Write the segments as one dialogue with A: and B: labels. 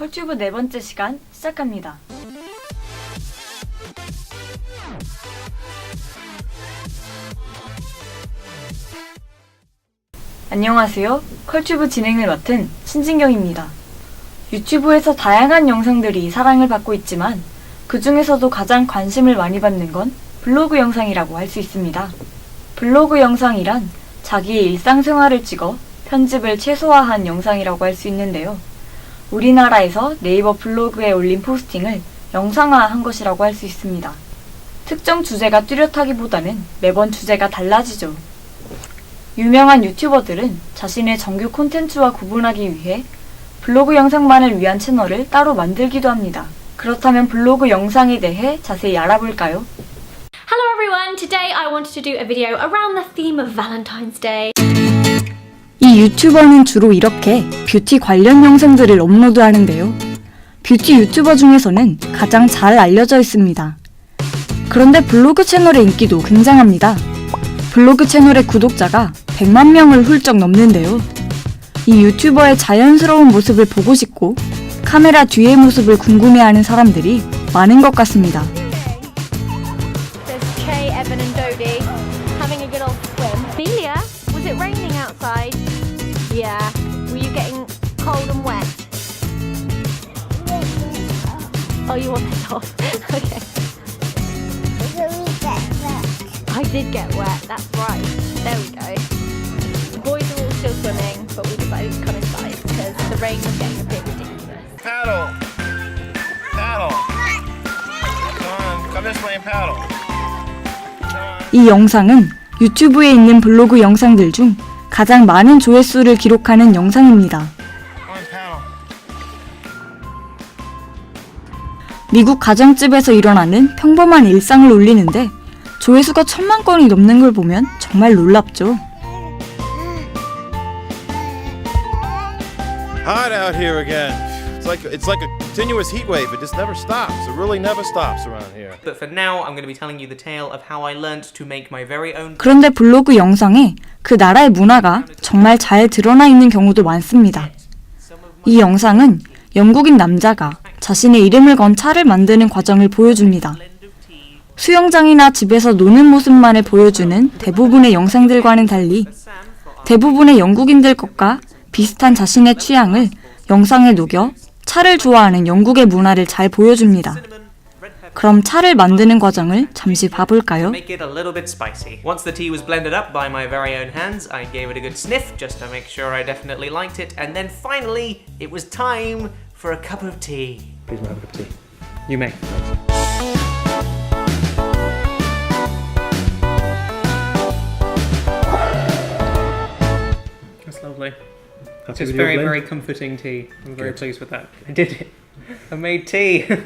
A: 컬튜브 네 번째 시간 시작합니다. 안녕하세요. 컬튜브 진행을 맡은 신진경입니다. 유튜브에서 다양한 영상들이 사랑을 받고 있지만 그 중에서도 가장 관심을 많이 받는 건 블로그 영상이라고 할 수 있습니다. 블로그 영상이란 자기의 일상생활을 찍어 편집을 최소화한 영상이라고 할 수 있는데요. 우리나라에서 네이버 블로그에 올린 포스팅을 영상화한 것이라고 할 수 있습니다. 특정 주제가 뚜렷하기보다는 매번 주제가 달라지죠. 유명한 유튜버들은 자신의 정규 콘텐츠와 구분하기 위해 블로그 영상만을 위한 채널을 따로 만들기도 합니다. 그렇다면 블로그 영상에 대해 자세히 알아볼까요?
B: Hello everyone, today I wanted to do a video around the theme of Valentine's Day.
A: 이 유튜버는 주로 이렇게 뷰티 관련 영상들을 업로드 하는데요. 뷰티 유튜버 중에서는 가장 잘 알려져 있습니다. 그런데 블로그 채널의 인기도 굉장합니다. 블로그 채널의 구독자가 100만 명을 훌쩍 넘는데요. 이 유튜버의 자연스러운 모습을 보고 싶고 카메라 뒤의 모습을 궁금해하는 사람들이 많은 것 같습니다.
B: Oh, you want it off? okay. I did get wet, that's right. There we go. The boys are all still swimming, but we decided to come inside because the rain was getting a bit ridiculous.
C: Paddle. Paddle. Come on, come this way and paddle.
A: 이 영상은 유튜브에 있는 블로그 영상들 중 가장 많은 조회수를 기록하는 영상입니다. 미국 가정집에서 일어나는 평범한 일상을 올리는데 조회수가 천만 건이 넘는 걸 보면 정말 놀랍죠.
C: Hot out here again. It's like it's like a continuous heat wave. It just never stops. It really never stops around here.
D: But for now, I'm going to be telling you the tale of how I learnt to make my very own.
A: 그런데 블로그 영상에 그 나라의 문화가 정말 잘 드러나 있는 경우도 많습니다. 이 영상은 영국인 남자가 자신의 이름을 건 차를 만드는 과정을 보여줍니다. 수영장이나 집에서 노는 모습만을 보여주는 대부분의 영상들과는 달리 대부분의 영국인들 것과 비슷한 자신의 취향을 영상에 녹여 차를 좋아하는 영국의 문화를 잘 보여줍니다. 그럼 차를 만드는 과정을 잠시 봐볼까요?
D: for a cup of tea. Please, may I have a cup of tea? You may. That's lovely. It's very, very comforting tea. I'm very pleased with that. I did it. I made tea.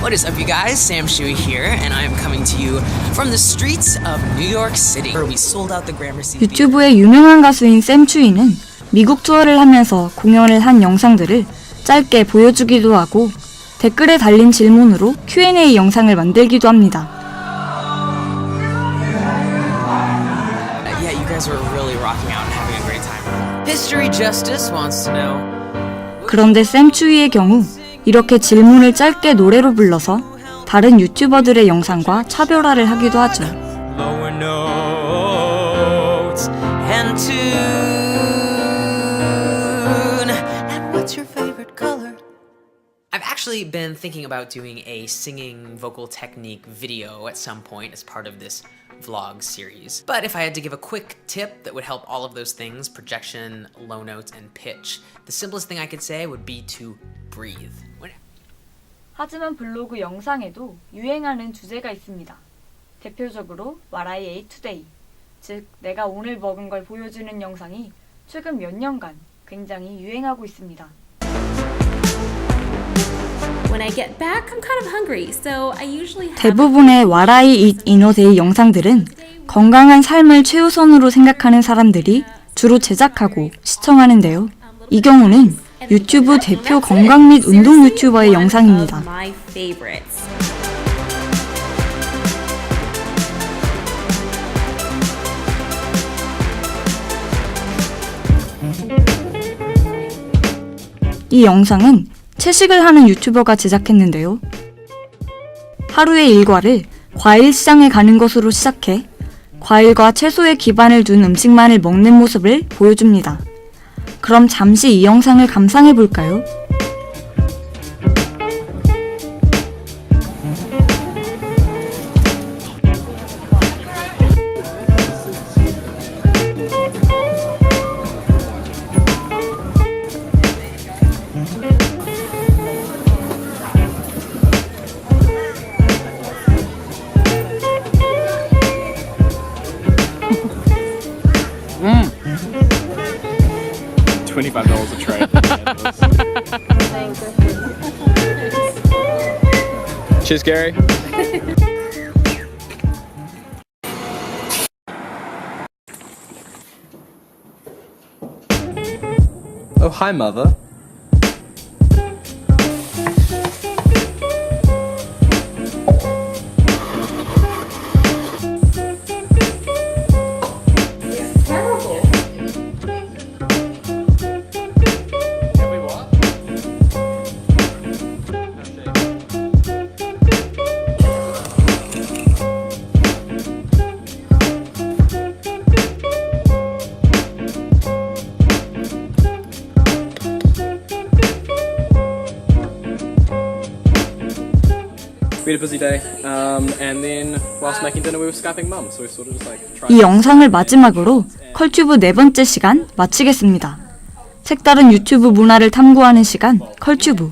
E: What is up, you guys? Sam Shui here, and I am coming to you from the streets of New York City, where we sold out the Gramercy Theater.
A: 유튜브의 유명한 가수인 샘 추이는 미국 투어를 하면서 공연을 한 영상들을 짧게 보여주기도 하고 댓글에 달린 질문으로 Q&A 영상을 만들기도 합니다.
E: Uh.
A: 그런데 샘 추이의 경우 이렇게 질문을 짧게 노래로 불러서 다른 유튜버들의 영상과 차별화를 하기도 하죠.
E: actually been thinking about doing a singing vocal technique video at some point as part of this vlog series. But if I had to give a quick tip that would help all of those things projection, low notes, and pitch the simplest thing I could say would be to breathe. When-
A: 하지만 블로그 영상에도 유행하는 주제가 있습니다. 대표적으로 What I ate today, 즉 내가 오늘 먹은 걸 보여주는 영상이 최근 몇 년간 굉장히 유행하고 있습니다. 대부분의 a day 영상들은 건강한 삶을 최우선으로 생각하는 사람들이 주로 제작하고 시청하는데요. 이 경우는 유튜브 대표 건강 및 운동 유튜버의 영상입니다. 이 영상은 채식을 하는 유튜버가 제작했는데요. 하루의 일과를 과일 시장에 가는 것으로 시작해 과일과 채소에 기반을 둔 음식만을 먹는 모습을 보여줍니다. 그럼 잠시 이 영상을 감상해 볼까요?
F: Twenty-five dollars a tray. Cheers, Gary. Oh, hi, mother.
A: 이 영상을 마지막으로 컬튜브 네 번째 시간 마치겠습니다. 색다른 유튜브 문화를 탐구하는 시간 컬튜브.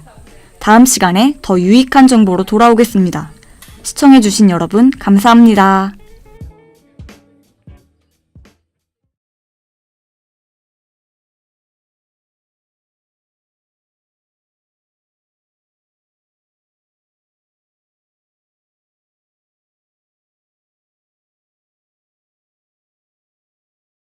A: 다음 시간에 더 유익한 정보로 돌아오겠습니다. 시청해주신 여러분 감사합니다.